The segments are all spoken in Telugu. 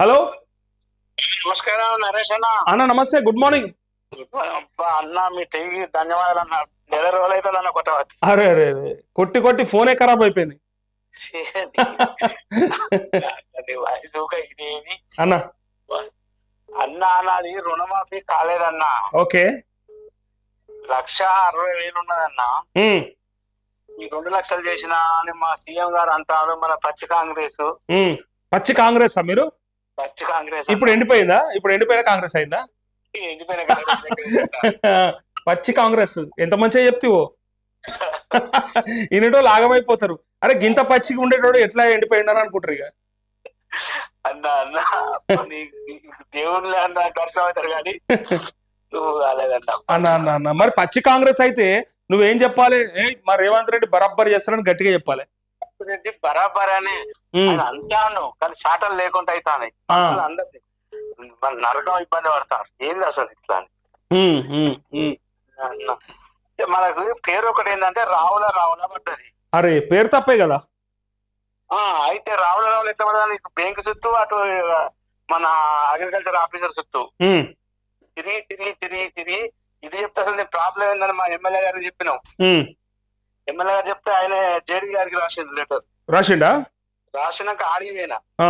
హలో? నమస్కారం నరేష్ అన్న. అన్న నమస్తే గుడ్ మార్నింగ్. అబ్బా, అన్న మీ టీవీ ధన్యవాదాలు అన్న. నెల రోజులు అవుతుంది అన్న కొట్టవచ్చి అరే అరే అరే. కొట్టి కొట్టి ఫోనే ఖరాబ్ అయిపోయింది. అన్న. అన్న అన్నది రుణమాఫీ కాలేదన్న. ఓకే. లక్ష అరవై వేలు ఉన్నదన్న ఈ రెండు లక్షలు చేసిన అని మా సీఎం గారు అంటారు మన పచ్చి కాంగ్రెస్. పచ్చి కాంగ్రెస్ మీరు? పచ్చి కాంగ్రెస్ ఇప్పుడు ఎండిపోయిందా? ఇప్పుడు ఎండిపోయిన కాంగ్రెస్ అయిందా? ఎండిపోయిన. పచ్చి కాంగ్రెస్. ఎంత మంచిగా చెప్తివో. ఇన్నిటోళ్ళు ఆగమైపోతారు. అరే గింత పచ్చిగా ఉండేటోడు ఎట్లా ఎండిపోయిందని అనుకుంటారు ఇక. అన్న అన్న దేవుళ్ళు అన్న దర్శనం అవుతారు కానీ అన్న. అన్న అన్న మరి పచ్చి కాంగ్రెస్ అయితే నువ్వేం చెప్పాలి? ఏ మా రేవంత్ రెడ్డి బరాబ్బర్ చేస్తారని గట్టిగా చెప్పాలి. రెడ్డి బరాబర్ అని అంటాను కానీ చాటలు లేకుండా అవుతాయి ఆ, అసలు అందరు మన నరకం ఇబ్బంది పడతారు. ఏంది అసలు ఇట్లా అని. మనకు పేరు ఒకటి ఏంటంటే రావుల రావుల పడ్డది. అరే పేరు తప్పే కదా? ఆ అయితే రావుల రావుల ఎట్లా పడ్డది ఇటు బ్యాంక్ చుట్టూ అటు మన అగ్రికల్చర్ ఆఫీసర్ చుట్టూ. తిరిగి తిరిగి తిరిగి తిరిగి. ఇది చెప్తే అసలు ప్రాబ్లం ఏందని మా ఎమ్మెల్యే గారికి చెప్పినాం. ఎమ్మెల్యే గారు చెప్తే ఆయన జేడీ గారికి రాసింది లెటర్. రాసిండా? రాసినాక ఆడిపోయినా ఆ,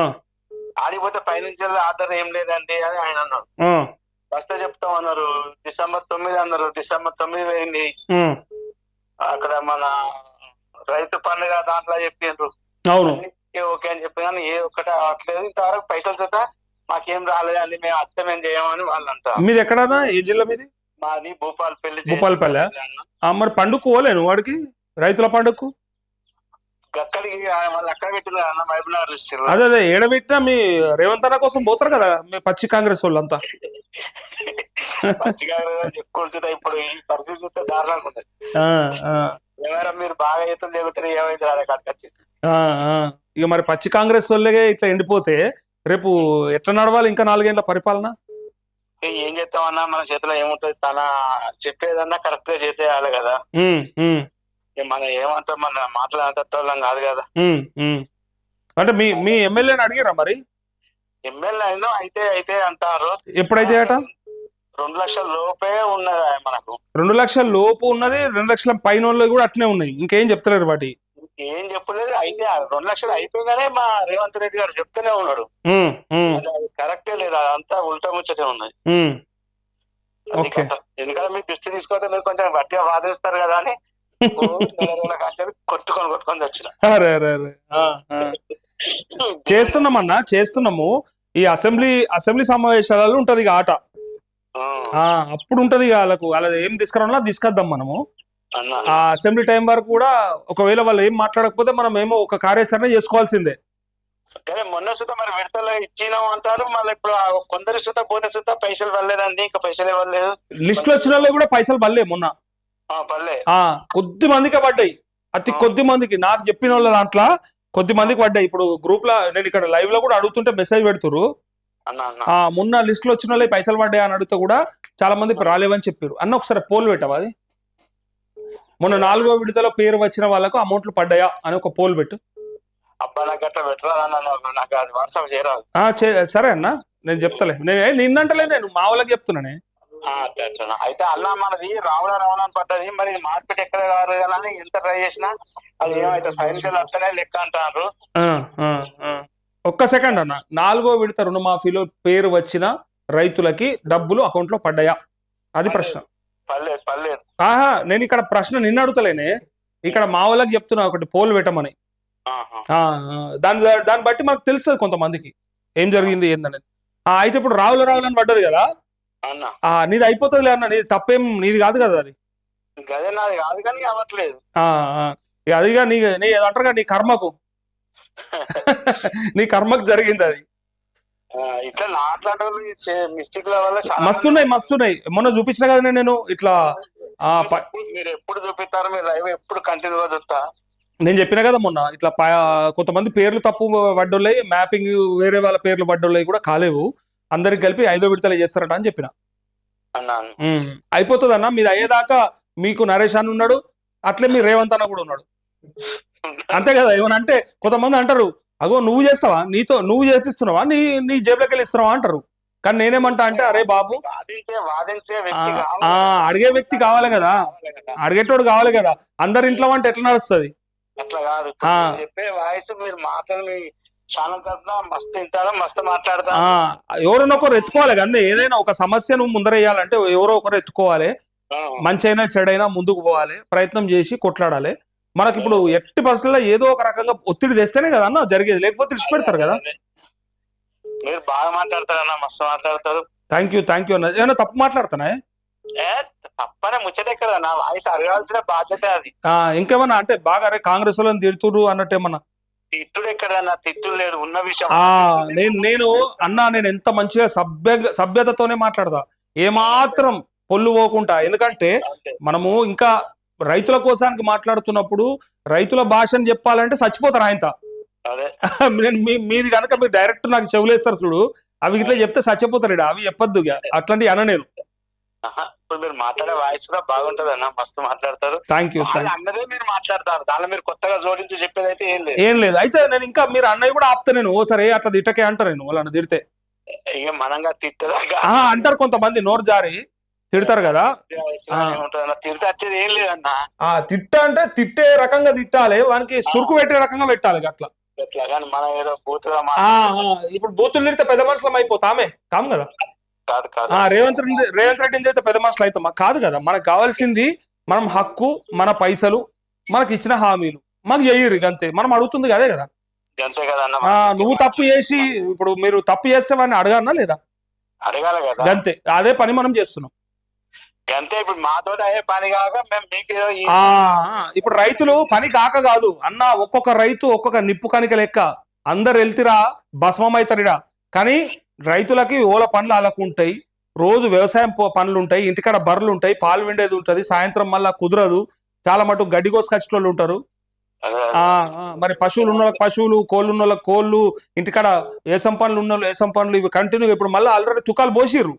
ఆడిపోతే పైనుంచి ఆర్డర్ ఏం లేదండి అని ఆయన అన్నాడు. ఆ, వస్తే చెప్తాం అన్నారు. డిసెంబర్ తొమ్మిది అన్నారు. డిసెంబర్ తొమ్మిది పోయింది. ఉమ్. అక్కడ మన రైతు పండుగ దాంట్లో చెప్పిండ్రు అవును. ఓకే, ఓకే అని చెప్పి కానీ ఏ ఒక్కటి అవ్వట్లేదు ఇంతవరకు పైసలు చూత మాకేం రాలేదండి మేము అత్త మేము చేయమని వాళ్ళు అంటారు. మీది ఎక్కడన్నా? ఏ జిల్లా మీది? మాది భూపాలపల్లె? ఆ, మరి పండుగ పోలేను వాడికి? రైతుల పండుగకు? వాళ్ళు అదే అదే ఏడబెట్టినా మీ రేవంత్ అన్న కోసం పోతారు కదా మీ పచ్చి కాంగ్రెస్ వాళ్ళంతా. మంచిగా చెప్పుకోవచ్చు ఇప్పుడు ఈ పరిస్థితి చూస్తే దారుణంగా ఉంటుంది. మీరు బాగా ఏమైంది. ఇక మరి పచ్చి కాంగ్రెస్ వాళ్ళే ఇట్లా ఎండిపోతే రేపు ఎట్లా నడవాలి ఇంకా నాలుగేళ్ళ పరిపాలన? ఏం చేస్తామన్నా మన చేతిలో ఏముంటుంది? తన చెప్పేదన్నా కరెక్ట్గా చేసేయాలి కదా. మనం ఏమంటాం మన మాట్లాడేటోళ్ళం కాదు కదా. అంటే మీ మీ ఎమ్మెల్యేని అడిగారా మరి? ఎమ్మెల్యే అయినా అయితే అయితే అంటారు. ఎప్పుడైతే అట? రెండు లక్షల లోపే ఉన్నది మనకు. రెండు లక్షల లోపు ఉన్నది రెండు లక్షల పైన కూడా అట్నే ఉన్నాయి. ఇంకేం చెప్తలేరు వాటి? ఏం చెప్పలేదు. అయితే రెండు లక్షలు అయిపోయిందనే మా రేవంత్ రెడ్డి గారు చెప్తూనే ఉన్నాడు. కరెక్టే లేదు. అదంతా ఉల్టా ముచ్చటే ఉన్నది. ఎందుకంటే మీరు దృష్టి తీసుకుంటే మీరు కొంచెం గట్టిగా వాదిస్తారు కదా అని కొట్టుకొని కొట్టుకొని వచ్చిన అరే అరే అరే. ఆ, ఆ. చేస్తున్నామన్నా చేస్తున్నాము. ఈ అసెంబ్లీ అసెంబ్లీ సమావేశాలలో ఉంటది ఇక ఆట. ఆ. అప్పుడు ఉంటది ఇక వాళ్ళకు. వాళ్ళది ఏం తీసుకురావాలో తీసుకొద్దాం మనము. అన్న. ఆ అసెంబ్లీ టైం వరకు కూడా ఒకవేళ వాళ్ళు ఏం మాట్లాడకపోతే మనం ఏమో ఒక కార్యాచరణ చేసుకోవాల్సిందే. మొన్న సుత మరి విడతలో ఇచ్చినాం అంటారు. మళ్ళీ ఇప్పుడు కొందరి సుత పోతే సుత పైసలు పడలేదండి. ఇంకా పైసలు ఇవ్వలేదు. లిస్ట్ వచ్చిన వాళ్ళు కూడా పైసలు పడలే మొన్న. కొద్ది మందికే పడ్డాయి. అతి కొద్ది మందికి. నాకు చెప్పిన వాళ్ళ దాంట్లో కొద్ది మందికి పడ్డాయి. ఇప్పుడు గ్రూప్లో నేను ఇక్కడ లైవ్లో కూడా అడుగుతుంటే మెసేజ్ పెడుతురు మొన్న లిస్ట్లో వచ్చిన వాళ్ళకి పైసలు పడ్డాయి అని అడిగితే కూడా చాలా మంది రాలేవని చెప్పారు అన్న ఒకసారి పోల్ పెట్టావా అది? మొన్న నాలుగో విడతలో పేరు వచ్చిన వాళ్ళకు అమౌంట్లు పడ్డాయా అని ఒక పోల్ పెట్టు. సరే అన్న నేను చెప్తలే. నేను నిన్నంటలే నేను మా వాళ్ళకి చెప్తున్నానే అట్లా. అయితే అన్న మనది రావణ రావణ అని పడ్డది. మరి మార్కెట్ ఎక్కడ కాదు కదా అని ఎంత ట్రై చేసినా అది ఏమైతే ఫైనల్ వస్తేనే లెక్క అంటారు. ఒక్క సెకండ్ అన్న. నాలుగో విడత రుణమాఫీలో పేరు వచ్చిన రైతులకి డబ్బులు అకౌంట్లో పడ్డాయా? అది ప్రశ్న. పర్లేదు పర్లేదు ఆహా నేను ఇక్కడ ప్రశ్న నిన్ను అడుగుతలేనే. ఇక్కడ మా వాళ్ళకి చెప్తున్నా ఒకటి పోల్ పెట్టమని. దాని దాన్ని బట్టి మనకు తెలుస్తుంది కొంతమందికి. ఏం జరిగింది ఏందనేది. అయితే ఇప్పుడు రావుల రావులని పడ్డది కదా. నీది అయిపోతుంది అన్న నీది తప్పేం నీది కాదు కదా అది. గదే నాది కాదు కానీ అవ్వట్లేదు. అదిగా నీ నీ అంటారుగా నీ కర్మకు. నీ కర్మకు జరిగింది అది. ఇట్లా మిస్టేక్ మస్తున్నాయి మస్తున్నాయి. మొన్న చూపించిన కదా నేను ఇట్లా మీరు ఎప్పుడు చూపిస్తారు మీరు లైవ్ ఎప్పుడు కంటిన్యూగా చూస్తా? నేను చెప్పిన కదా మొన్న ఇట్లా కొంతమంది పేర్లు తప్పు పడ్డోళ్ళయి మ్యాపింగ్ వేరే వాళ్ళ పేర్లు పడ్డోళ్ళయి కూడా కాలేవు. అందరికి కలిపి ఐదో విడతలు చేస్తారట అని చెప్పిన. అయిపోతుంది అన్న మీది అయ్యేదాకా మీకు నరేష్ అని ఉన్నాడు అట్లే మీ రేవంత్ అన్న కూడా ఉన్నాడు. అంతే కదా ఏమన్నా అంటే కొంతమంది అంటారు అగో నువ్వు చేస్తావా? నీతో నువ్వు చేపిస్తున్నావా? నీ నీ జేబులోకి వెళ్ళి ఇస్తున్నావా అంటారు. కానీ నేనేమంటా అంటే అరే బాబు అడిగే వ్యక్తి కావాలి కదా. అడిగేటోడు కావాలి కదా. అందరి ఇంట్లో అంటే ఎట్లా నడుస్తుంది? అట్లా కాదు. చెప్పే వాయిస్ మీరు ఛానల్ తరఫున మస్తు వింటారు మస్తు మాట్లాడతారు. ఆ ఎవరైనా ఒకరు ఎత్తుకోవాలి కదా ఏదైనా ఒక సమస్యను ముందరేయాలంటే ఎవరో ఒకరు ఎత్తుకోవాలి. మంచి అయినా చెడైనా ముందుకు పోవాలి. ప్రయత్నం చేసి కొట్లాడాలి. మనకి ఇప్పుడు ఎట్టి పరిస్థితుల్లో ఏదో ఒక రకంగా ఒత్తిడి తెస్తేనే కదా అన్న జరిగేది. లేకపోతే విడిచిపెడతారు కదా. మీరు బాగా మాట్లాడతారు అన్న మస్తు మాట్లాడతారు. థ్యాంక్ యూ థ్యాంక్ యూ అన్న. ఏమైనా తప్పు మాట్లాడుతున్నా ఏ తప్పనే ముచ్చట ఎక్కడ నా వాయిస్ అడగాల్సిన బాధ్యత అది. ఇంకేమన్నా అంటే బాగా అరే కాంగ్రెస్ వాళ్ళని తిడుతురు అన్నట్టు ఏమన్నా తిట్టుడు ఎక్కడ నా తిట్టుడు లేడు ఉన్న విషయం నేను నేను అన్నా నేను ఎంత మంచిగా సభ్య సభ్యతతోనే మాట్లాడతా ఏమాత్రం పొల్లు పోకుండా ఎందుకంటే. మనము ఇంకా రైతుల కోసానికి మాట్లాడుతున్నప్పుడు రైతుల భాషను చెప్పాలంటే చచ్చిపోతారు ఆయనతో అదే నేను మీ మీది కనుక మీరు డైరెక్ట్ నాకు చెవులేస్తారు చూడు అవి ఇట్లా చెప్తే చచ్చిపోతారు. అవి చెప్పొద్దు. అట్లాంటివి అన నేను. ఇప్పుడు మీరు మాట్లాడే వాయిస్ కూడా బాగుంటది అన్న. మస్తు మాట్లాడతారు. థ్యాంక్ యూ అన్నదే మీరు మాట్లాడతారు. దానిలో మీరు కొత్తగా జోడించి చెప్పేది అయితే ఏం లేదు. ఏం లేదు. అయితే నేను ఇంకా మీరు అన్నయ్య కూడా ఆపుతా నేను. ఓ సరే అట్లా తిట్టకే అంటారు నేను. వాళ్ళని తిడితే. ఇక మనంగా తిట్టదా ఆ అంటారు కొంతమంది. నోరు జారి. తిడతారు కదా. తిడితే వచ్చేది ఏం లేదన్న? ఆ తిట్ట అంటే తిట్టే రకంగా తిట్టాలి. వానికి సురుకు పెట్టే రకంగా పెట్టాలి అట్లా మనం ఏదో ఆ, ఇప్పుడు బూతులు తిడితే పెద్ద మనుషులం అయిపోతామే. కాము కదా. కాదు కాదు. రేవంత్ రెడ్డి రేవంత్ రెడ్డిని చేస్తే పెద్ద మనుషులు అవుతామా కాదు కదా మనకు కావాల్సింది మనం హక్కు మన పైసలు మనకి ఇచ్చిన హామీలు మాకు చెయ్యరు అంతే. మనం అడుగుతుంది అదే కదా. అంతే ఆ, నువ్వు తప్పు చేసి ఇప్పుడు మీరు తప్పు చేస్తే వాడిని అడగన్నా లేదా? అడగాలి కదా. గంతే అదే పని మనం చేస్తున్నాం. అంతే ఇప్పుడు అయ్యే పని కాక మేము మీకు ఇప్పుడు రైతులు పని కాక కాదు. అన్న ఒక్కొక్క రైతు ఒక్కొక్క నిప్పు కనిక లెక్క. అందరు వెళ్తిరా భస్మం అవుతారిడా కానీ రైతులకి ఓల పనులు అలకు ఉంటాయి రోజు వ్యవసాయం పనులు ఉంటాయి ఇంటికాడ బర్రెలు ఉంటాయి పాలు విండేది ఉంటది సాయంత్రం మళ్ళా కుదరదు చాలా మటుకు గడ్డి కోసుకొచ్చేటోళ్ళు ఉంటారు. అదే ఆ ఆ, మరి పశువులు ఉన్న వాళ్ళకి పశువులు కోళ్ళు ఉన్న వాళ్ళకి కోళ్ళు ఇంటికాడ ఏసం పనులు ఉన్న వాళ్ళు ఏసం పనులు ఇవి కంటిన్యూ ఇప్పుడు మళ్ళీ ఆల్రెడీ తుకాలు పోసిర్రు.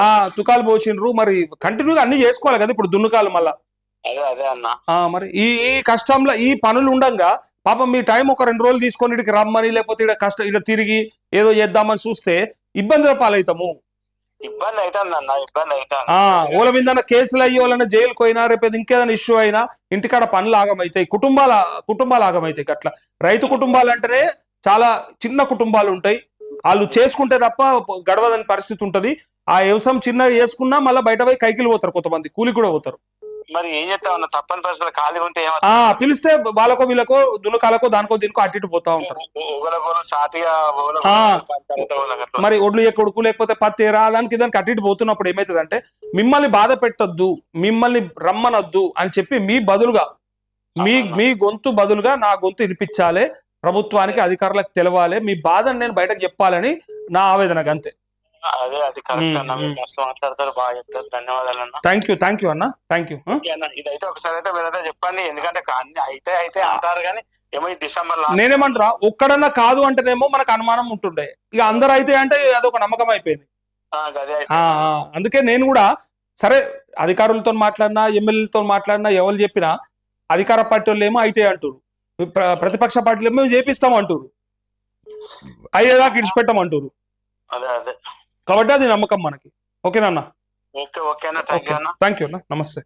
ఆ తుకాలు పోసిండ్రు మరి కంటిన్యూగా అన్ని చేసుకోవాలి కదా ఇప్పుడు దున్నుకాలు మళ్ళా. మరి ఈ ఈ కష్టంలో ఈ పనులు ఉండంగా పాపం మీ టైం ఒక రెండు రోజులు తీసుకొని ఇక్కడికి రమ్మని లేకపోతే ఇక్కడ కష్టం ఇక్కడ తిరిగి ఏదో చేద్దామని చూస్తే ఇబ్బందుల పాలవుతాము. ఇబ్బంది అవుతుంది ఓల మీద కేసులు అయ్యి వాళ్ళని జైలుకి పోయినా రేపు ఇంకేదైనా ఇష్యూ అయినా ఇంటికాడ పనులు ఆగమవుతాయి కుటుంబాల కుటుంబాలు ఆగమవుతాయి అట్లా రైతు కుటుంబాలు అంటేనే చాలా చిన్న కుటుంబాలు ఉంటాయి. వాళ్ళు చేసుకుంటే తప్ప గడవదని పరిస్థితి ఉంటది. ఆ వ్యవసాయం చిన్నగా చేసుకున్నా మళ్ళీ బయట పోయి కైకిలు పోతారు కొంతమంది కూలి కూడా పోతారు. మరి ఏం చేస్తాం అన్న? తప్పని పరిస్థితులు ఖాళీ ఉంటే ఆ పిలిస్తే వాళ్ళకో వీళ్ళకో దున్నకాలకో దానికో దీనికో అటు ఇటు పోతా ఉంటారు. ఒకరికొకరు సాటిగా ఆ. ఒకరు మరి ఒడ్లు ఎక్కడుకు లేకపోతే పత్తి రా దానికి అటు ఇటు పోతున్నప్పుడు ఏమైతుంది అంటే మిమ్మల్ని బాధ పెట్టొద్దు మిమ్మల్ని రమ్మనొద్దు అని చెప్పి మీ బదులుగా మీ మీ గొంతు బదులుగా నా గొంతు వినిపించాలి ప్రభుత్వానికి అధికారులకు తెలవాలి మీ బాధను నేను బయటకు చెప్పాలని నా ఆవేదన అంతే. అదే అది కరెక్ట్ అన్న మీరు. మస్తు మాట్లాడతారు బాగా చెప్తారు. ధన్యవాదాలు అన్న. థ్యాంక్ యూ థ్యాంక్ యూ అన్న. థ్యాంక్ యూ ఇదైతే ఒకసారి అయితే మీరైతే చెప్పండి. ఎందుకంటే అయితే అయితే అంటారు కానీ ఏమో డిసెంబర్ లాస్ట్ నేనేమంటారా ఒక్కడన్నా కాదు అంటేనేమో మనకు అనుమానం ఉంటుండే. ఇక అందరు అయితే అంటే అదొక నమ్మకం అయిపోయింది. అందుకే నేను కూడా సరే అధికారులతో మాట్లాడినా ఎమ్మెల్యేలతో మాట్లాడినా ఎవరు చెప్పినా అధికార పార్టీ వాళ్ళు ఏమో అయితే అంటారు ప్ర- ప్రతిపక్ష పార్టీలు ఏమో చేపిస్తాం అంటారు అయ్యేదాకా ఇడిచిపెట్టామంటారు అదే అదే. కాబట్టి అది నమ్మకం మనకి. ఓకేనా అన్న? ఓకే ఓకే అన్న. థ్యాంక్ యూ అన్న. నమస్తే.